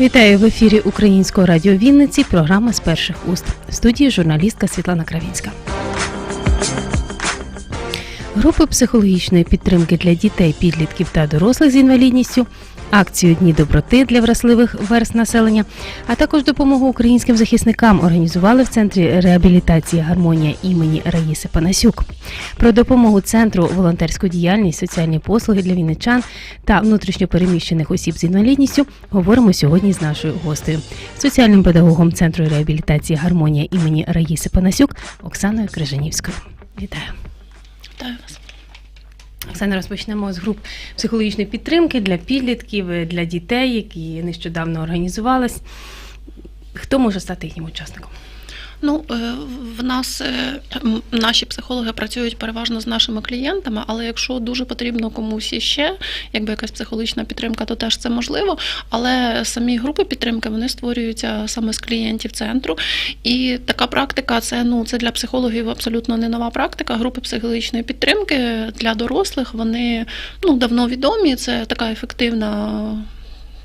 Вітаю в ефірі Українського радіо Вінниці. Програма з перших уст. В студії журналістка Світлана Кравінська. Групи психологічної підтримки для дітей, підлітків та дорослих з інвалідністю, акцію Дні доброти для вразливих верст населення, а також допомогу українським захисникам організували в центрі реабілітації гармонія імені Раїси Панасюк. Про допомогу центру, волонтерську діяльність, соціальні послуги для вінничан та внутрішньопереміщених осіб з інвалідністю говоримо сьогодні з нашою гостею, соціальним педагогом центру реабілітації гармонія імені Раїси Панасюк Оксаною Крижанівською. Вітаю. Вітаю вас. Оксана, розпочнемо з груп психологічної підтримки для підлітків, е, для дітей, які нещодавно організувались. Хто може стати їхнім учасником? Ну, е, в нас е, наші психологи працюють переважно з нашими клієнтами, але якщо дуже потрібно комусь іще, якби якась психологічна підтримка, то теж це можливо. Але самі групи підтримки вони створюються саме з клієнтів центру. І така практика це ну це для психологів абсолютно не нова практика. Групи психологічної підтримки для дорослих вони ну давно відомі. Це така ефективна.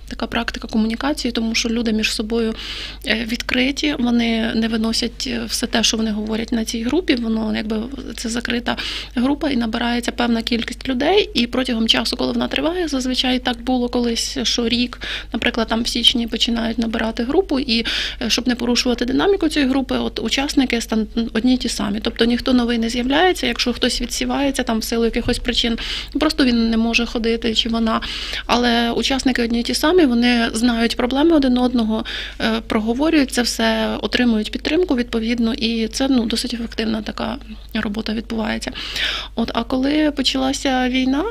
Така практика комунікації, тому що люди між собою е, відкриті, вони не виносять е, все те, що вони говорять на цій групі. Воно якби це закрита група і набирається певна кількість людей. І протягом часу, коли вона триває, зазвичай так було колись, що рік, наприклад, там в січні починають набирати групу, і е, щоб не порушувати динаміку цієї групи, от учасники одні ті самі. Тобто ніхто новий не з'являється. Якщо хтось відсівається там в силу якихось причин, просто він не може ходити чи вона. Але учасники одні ті самі, вони знають проблеми один одного, е, проговорюють це все, отримують підтримку відповідно, і це ну досить ефективна така робота відбувається. От а коли почалася війна.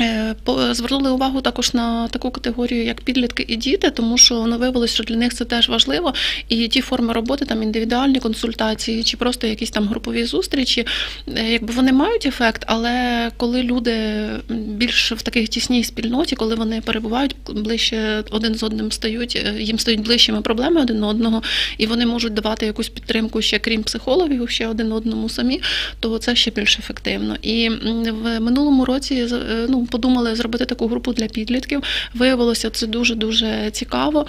Е, Звернули увагу також на таку категорію, як підлітки і діти, тому що воно виявилося, що для них це теж важливо. І ті форми роботи, там індивідуальні консультації, чи просто якісь там групові зустрічі, е, якби вони мають ефект, але коли люди більш в таких тісній спільноті, коли вони перебувають ближче один з одним стають, е, їм стають ближчими проблеми один одного, і вони можуть давати якусь підтримку ще крім психологів, ще один одному самі, то це ще більш ефективно. І в минулому році ну, подумали зробити таку групу для підлітків. Виявилося це дуже дуже цікаво.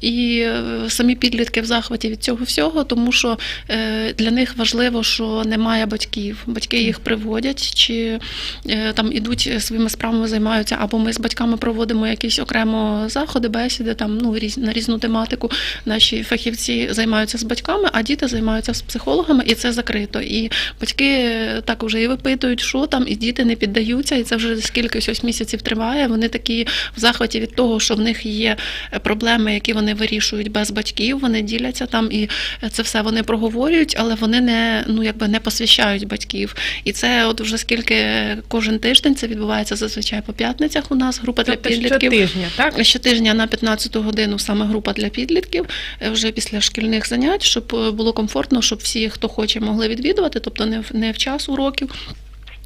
І е, самі підлітки в захваті від цього всього, тому що е, для них важливо, що немає батьків. Батьки їх приводять, чи е, там ідуть своїми справами, займаються, або ми з батьками проводимо якісь окремо заходи, бесіди, там ну на різну тематику. Наші фахівці займаються з батьками, а діти займаються з психологами, і це закрито. І батьки так вже і випитують, що там, і діти не піддаються, і це вже скільки ось місяців триває. Вони такі в захваті від того, що в них є проблеми, які вони вирішують без батьків. Вони діляться там, і це все вони проговорюють, але вони не ну якби не посвящають батьків. І це от вже скільки кожен тиждень це відбувається зазвичай по п'ятницях. У нас група Тобто для підлітків. щотижня, так? Щотижня на 15 годину саме група для підлітків е, вже після шкільних занять, щоб е, було комфортно, щоб всі, хто хоче, могли відвідувати, тобто не в не в час уроків.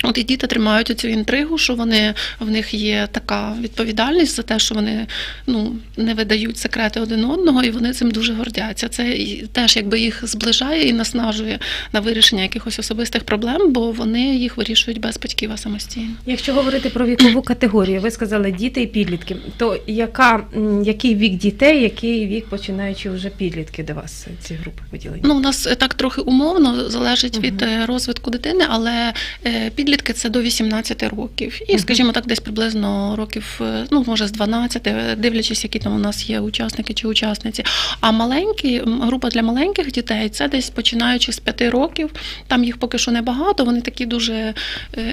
От і діти тримають цю інтригу, що вони в них є така відповідальність за те, що вони ну не видають секрети один одного, і вони цим дуже гордяться. Це і теж якби їх зближає і наснажує на вирішення якихось особистих проблем, бо вони їх вирішують без батьків а самостійно. Якщо говорити про вікову категорію, ви сказали діти і підлітки, то яка, який вік дітей, який вік починаючи вже підлітки до вас ці групи поділені? Ну, у нас е, так трохи умовно залежить Мгм. від е, розвитку дитини, але е, підлітки це до 18 років. І, скажімо так, десь приблизно років, е, ну може з 12, е, дивлячись, які там у нас є учасники чи учасниці. А маленькі група для маленьких дітей це десь починаючи з 5 років. Там їх поки що небагато. Вони такі дуже е,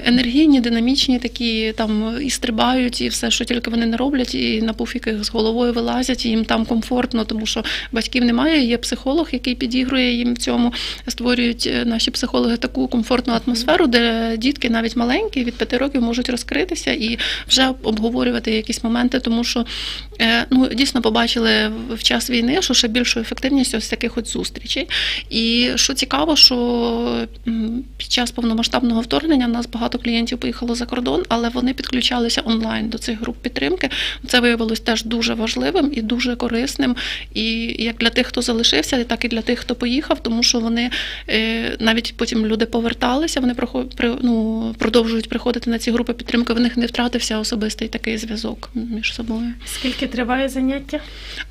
енергійні, динамічні, такі там і стрибають, і все, що тільки вони не роблять, і на пуфіках з головою вилазять, і їм там комфортно, тому що батьків немає. Є психолог, який підігрує їм в цьому. Створюють наші психологи таку комфортну атмосферу, де дітки дітки навіть маленькі, від 5 років можуть розкритися і вже обговорювати якісь моменти, тому що е, ну дійсно побачили в час війни, що ще більшу ефективність ось таких от зустрічей. І що цікаво, що під час повномасштабного вторгнення в нас багато клієнтів поїхало за кордон, але вони підключалися онлайн до цих груп підтримки. Це виявилось теж дуже важливим і дуже корисним. І як для тих, хто залишився, так і для тих, хто поїхав, тому що вони е, навіть потім люди поверталися, вони прохо- ну, продовжують приходити на ці групи підтримки. В них не втратився особистий такий зв'язок між собою. Скільки триває заняття?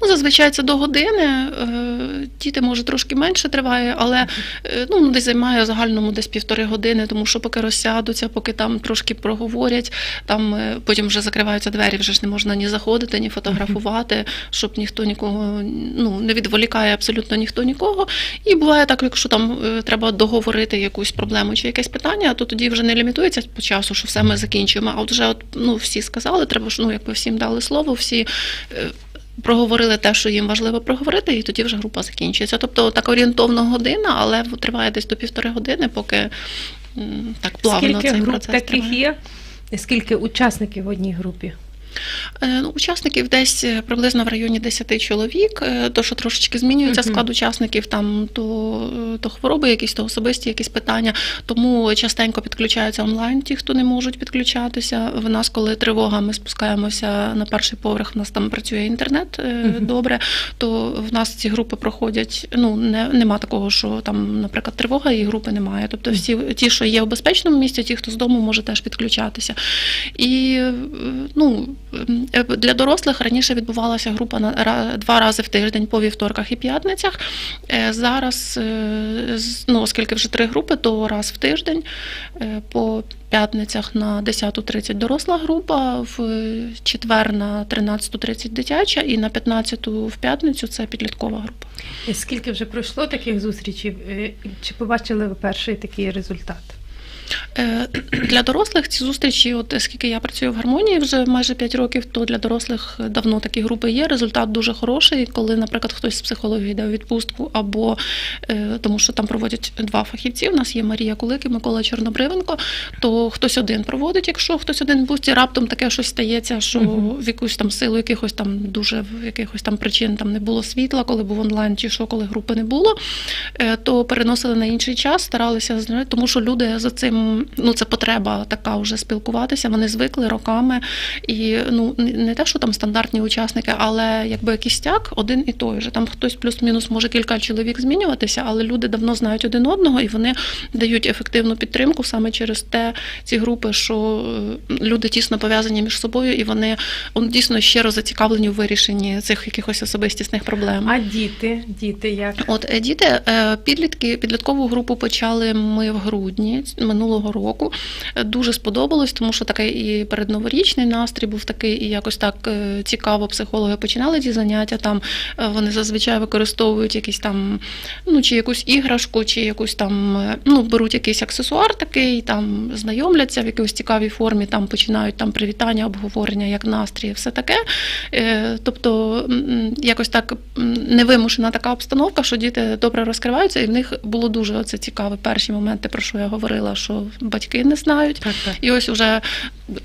Ну, зазвичай це до години. е, Діти може трошки менше триває, але е, ну, десь займає в загальному десь півтори години, тому що поки розсядуться, поки там трошки проговорять, там е, потім вже закриваються двері, вже ж не можна ні заходити, ні фотографувати, щоб ніхто нікого ну, не відволікає абсолютно ніхто нікого. І буває так, якщо там треба договорити якусь проблему чи якесь питання, то тоді вже не лімітується по часу, що все ми закінчуємо. А от вже от, ну, всі сказали, треба ж ну, якби всім дали слово, всі. е, Проговорили те, що їм важливо проговорити, і тоді вже група закінчується. Тобто так орієнтовно година, але триває десь до півтори години, поки так плавно Скільки цей груп процес таких триває. є? Скільки учасників в одній групі? Е, Ну, учасників десь е, приблизно в районі 10 чоловік. Е, То, що трошечки змінюється Мгм. склад учасників, там то, то хвороби, якісь то особисті якісь питання. Тому частенько підключаються онлайн ті, хто не можуть підключатися. В нас, коли тривога, ми спускаємося на перший поверх. У нас там працює інтернет е, Мгм. добре. То в нас ці групи проходять. Ну не нема такого, що там, наприклад, тривога і групи немає. Тобто, всі ті, що є в безпечному місці, ті, хто з дому може теж підключатися. І ну, для дорослих раніше відбувалася група на два рази в тиждень по вівторках і п'ятницях. Е, Зараз, е, ну, оскільки вже три групи, то раз в тиждень е, по п'ятницях на 10.30 доросла група, в четвер на 13.30 дитяча і на 15 в п'ятницю це підліткова група. Скільки вже пройшло таких зустрічей? Е, Чи побачили ви перший такий результат? Е, Для дорослих ці зустрічі, от скільки я працюю в гармонії вже майже 5 років, то для дорослих давно такі групи є. Результат дуже хороший, коли, наприклад, хтось з психології йде у відпустку, або е, тому, що там проводять два фахівці. У нас є Марія Кулик і Микола Чорнобривенко. То хтось один проводить, якщо хтось один в відпустці, раптом таке щось стається, що в якусь там силу якихось там дуже в якихось там причин там не було світла, коли був онлайн, чи що, коли групи не було, е, то переносили на інший час, старалися тому що люди за цим, ну це потреба така вже спілкуватися. Вони звикли роками. І ну не те, що там стандартні учасники, але якби кістяк один і той же. Там хтось плюс-мінус може кілька чоловік змінюватися, але люди давно знають один одного і вони дають ефективну підтримку саме через те, ці групи, що е, люди тісно пов'язані між собою, і вони он, дійсно щиро зацікавлені у вирішенні цих якихось особистісних проблем. А діти, діти як? От е, діти, е, підлітки, підліткову групу почали ми в грудні минулого року. Е, Дуже сподобалось, тому що такий і передноворічний настрій був такий, і якось так е, цікаво психологи починали ті заняття. Там е, вони зазвичай використовують якісь там, ну чи якусь іграшку, чи якусь там, ну беруть якийсь аксесуар такий, там знайомляться в якійсь цікавій формі, там починають там привітання, обговорення, як настрій, все таке. Тобто якось так невимушена така обстановка, що діти добре розкриваються, і в них було дуже оце цікаве перші моменти, про що я говорила, що батьки не знають. Так, так. І ось уже,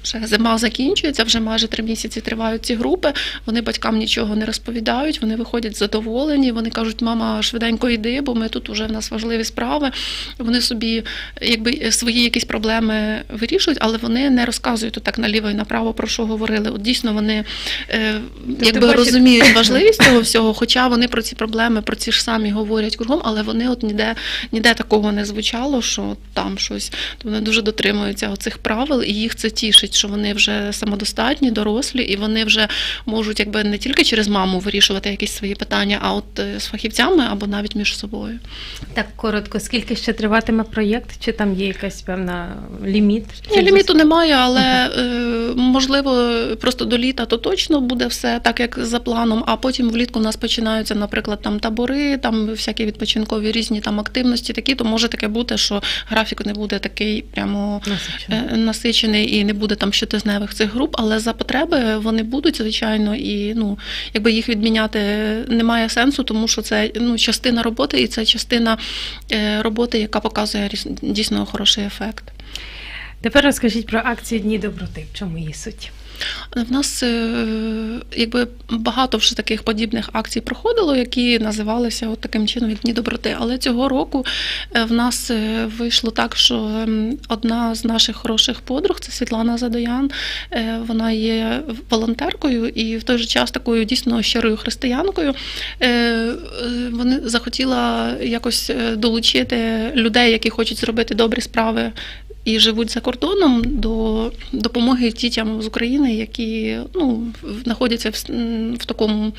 вже зима закінчується, вже майже три місяці тривають ці групи. Вони батькам нічого не розповідають, вони виходять задоволені. Вони кажуть, мама, швиденько йди, бо ми тут уже в нас важливі справи. Вони собі якби свої якісь проблеми вирішують, але вони не розказують отак наліво і направо про що говорили. От дійсно вони е, якби бачиш- розуміють важливість цього всього, хоча вони про ці проблеми, про ці ж самі говорять кругом, але вони от ніде ніде такого не звучало, що там щось. То вони дуже дотримуються цих правил, і їх це тішить, що вони вже самодостатні, дорослі, і вони вже можуть якби не тільки через маму вирішувати якісь свої питання, а от е, з фахівцями або навіть між собою. Так коротко, скільки ще триватиме проєкт? Чи там є якась певна ліміт? Ні, ліміту немає, але е, можливо просто до літа то точно буде все так, як за планом. А потім влітку у нас починаються, наприклад, там табори, там всякі відпочинкові різні там активності такі, то може таке бути, що графік не буде такий прямо насичено? е, насичений і не буде там щотижневих цих груп, але за потреби вони будуть, звичайно, і ну, якби їх відміняти немає сенсу, тому що це ну, частина роботи, і це частина е, роботи, яка показує дійсно хороший ефект. Тепер розкажіть про акцію Дні доброти. В чому її суть? В нас е, якби багато вже таких подібних акцій проходило, які називалися от таким чином Дні доброти. Але цього року е, в нас е, вийшло так, що ем, одна з наших хороших подруг, це Світлана Задоян, е, вона є волонтеркою і в той же час такою дійсно щирою християнкою. Е, е, Вони захотіла якось е, долучити людей, які хочуть зробити добрі справи і живуть за кордоном до допомоги дітям з України, які ну, знаходяться в, в такому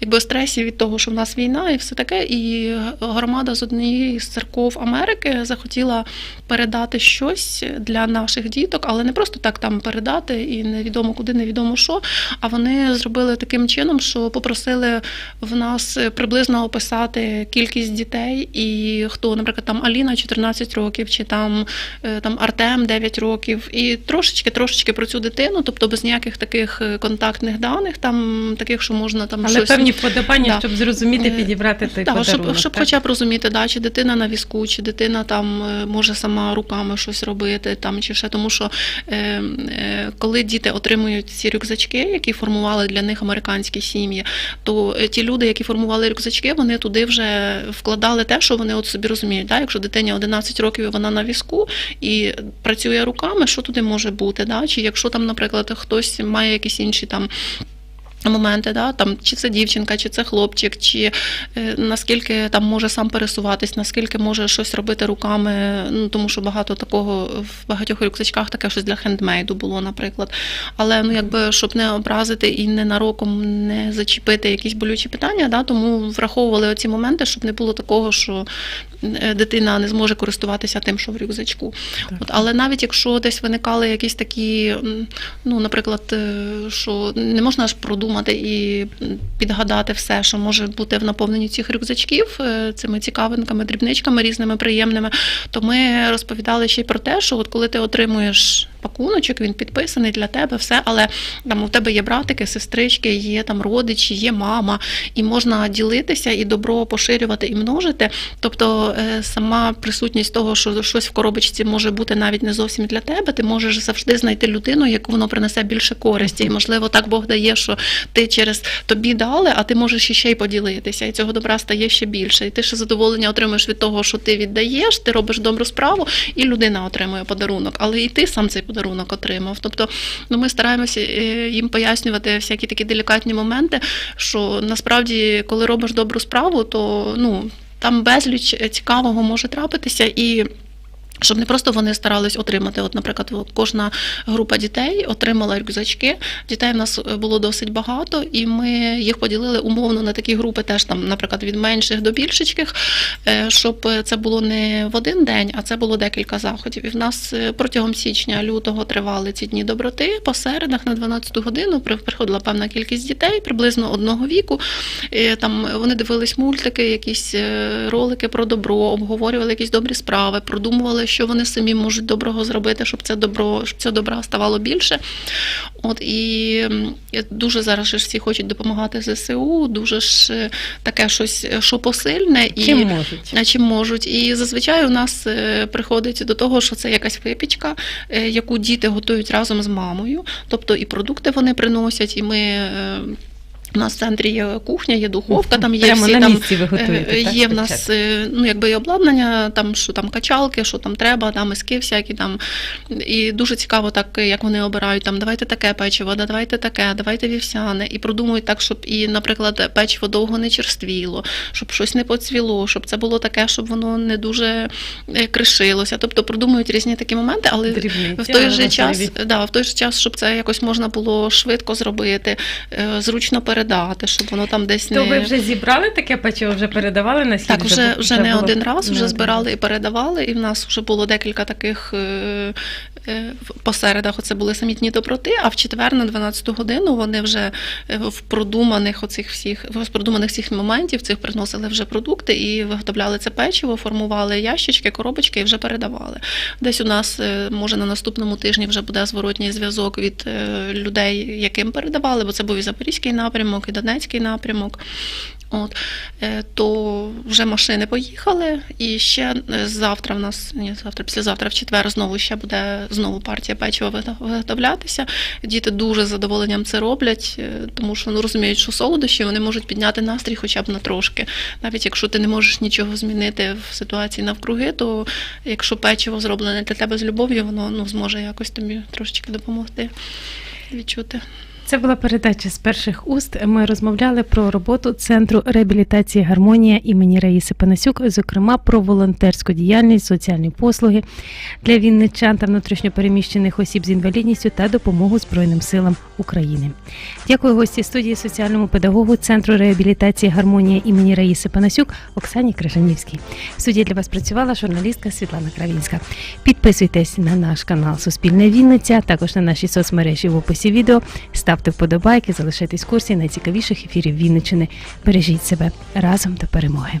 якби стресі від того, що в нас війна і все таке. І громада з однієї з церков Америки захотіла передати щось для наших діток, але не просто так там передати і невідомо куди, невідомо що. А вони зробили таким чином, що попросили в нас приблизно описати кількість дітей, і хто, наприклад, там Аліна 14 років, чи там, е, там Артем 9 років, і трошечки, трошечки про цю дитину, тобто без ніяких таких е, контактних даних, там таких, що можна там Але щось певні вподобання, Да. щоб зрозуміти, Е, підібрати той так, подарунок. щоб, щоб так? хоча б розуміти, да, чи дитина на візку, чи дитина там е, може сама руками щось робити, там чи ще тому, що е, е, коли діти отримують ці рюкзачки, які формували для них американські сім'ї, то ті люди, які формували рюкзачки, вони туди вже вкладали те, що вони от собі розуміють. Да? Якщо дитині 11 років і вона на візку і працює руками, що туди може бути? Да? Чи якщо там, наприклад, хтось має якісь інші там. Моменти, да, там чи це дівчинка, чи це хлопчик, чи е, наскільки там може сам пересуватись, наскільки може щось робити руками. Ну тому що багато такого в багатьох рюкзачках таке щось для хендмейду було, наприклад. Але ну якби щоб не образити і ненароком не зачепити якісь болючі питання, да, тому враховували оці моменти, щоб не було такого, що дитина не зможе користуватися тим, що в рюкзачку. От, але навіть якщо десь виникали якісь такі, ну, наприклад, е, що не можна ж продумати і підгадати все, що може бути в наповненні цих рюкзачків е, цими цікавинками, дрібничками різними приємними, то ми розповідали ще й про те, що от коли ти отримуєш пакуночок, він підписаний для тебе, все, але там у тебе є братики, сестрички, є там родичі, є мама, і можна ділитися і добро поширювати і множити. Тобто е, сама присутність того, що щось в коробочці може бути навіть не зовсім для тебе, ти можеш завжди знайти людину, яку воно принесе більше користі. І можливо, так Бог дає, що ти через тобі дали, а ти можеш іще й поділитися, і цього добра стає ще більше. І ти ще задоволення отримуєш від того, що ти віддаєш, ти робиш добру справу, і людина отримує подарунок. Але і ти сам цей подарунок отримав. Тобто, ну ми стараємося е, їм пояснювати всякі такі делікатні моменти, що насправді, коли робиш добру справу, то ну. Там безліч цікавого може трапитися і. Щоб не просто вони старались отримати, от, наприклад, кожна група дітей отримала рюкзачки. Дітей в нас було досить багато, і ми їх поділили умовно на такі групи, теж там, наприклад, від менших до більшечких, е, щоб це було не в один день, а це було декілька заходів. І в нас е, протягом січня, лютого тривали ці дні доброти. По середах на 12 годину при- приходила певна кількість дітей, приблизно одного віку. Е, Там вони дивились мультики, якісь е, ролики про добро, обговорювали якісь добрі справи, продумували, що вони самі можуть доброго зробити, щоб це добро, щоб цього добра ставало більше. От і дуже зараз ж всі хочуть допомагати ЗСУ, дуже ж е, таке щось, е, що посильне і Чим можуть? чим можуть. І зазвичай у нас е, приходить до того, що це якась випічка, яку діти готують разом з мамою. Тобто і продукти вони приносять, і ми. У нас в центрі є кухня, є духовка, там є Прямо всі на там місці ви готуєте, Е, так, Є в нас е, ну, якби і обладнання, там що там качалки, що там треба, там миски всякі там. І дуже цікаво, так як вони обирають там давайте таке печиво, да, давайте таке, давайте вівсяне. І продумують так, щоб і, наприклад, печиво довго не черствіло, щоб щось не поцвіло, щоб це було таке, щоб воно не дуже е, кришилося. Тобто продумують різні такі моменти, але Дрібниці, в той же час, да, в той же час, щоб це якось можна було швидко зробити, зручно передати, щоб воно там десь То не ви вже зібрали таке печиво, вже передавали на схід? так, вже, вже не було- один раз, вже збирали і передавали, і в нас вже було декілька таких е, по середах. Оце були самі дні доброти, а в четвер на 12 годину вони вже е, в продуманих оцих всіх в продуманих всіх моментів цих приносили вже продукти і виготовляли це печиво, формували ящички, коробочки і вже передавали. Десь у нас е, може на наступному тижні вже буде зворотній зв'язок від е, людей, яким передавали, бо це був і Запорізький напрямок, і Донецький напрямок. От е, то вже машини поїхали, і ще е, завтра в нас ні, завтра, післязавтра, в четвер знову ще буде знову партія печива виготов- виготовлятися. Діти дуже з задоволенням це роблять, е, тому що ну розуміють, що солодощі вони можуть підняти настрій хоча б на трошки. Навіть якщо ти не можеш нічого змінити в ситуації навкруги, то якщо печиво зроблене для тебе з любов'ю, воно ну зможе якось тобі трошечки допомогти відчути. Це була передача з перших уст. Ми розмовляли про роботу центру реабілітації гармонія імені Раїси Панасюк, зокрема про волонтерську діяльність, соціальні послуги для вінничан та внутрішньопереміщених осіб з інвалідністю та допомогу Збройним силам України. Дякую гості студії соціальному педагогу центру реабілітації гармонія імені Раїси Панасюк Оксані Крижанівській. В для вас працювала журналістка Світлана Кравінська. Підписуйтесь на наш канал Суспільне Вінниця, також на наші соцмережі в описі відео. Ставте вподобайки, залишайтесь в курсі найцікавіших ефірів Вінничини. Бережіть себе разом до перемоги.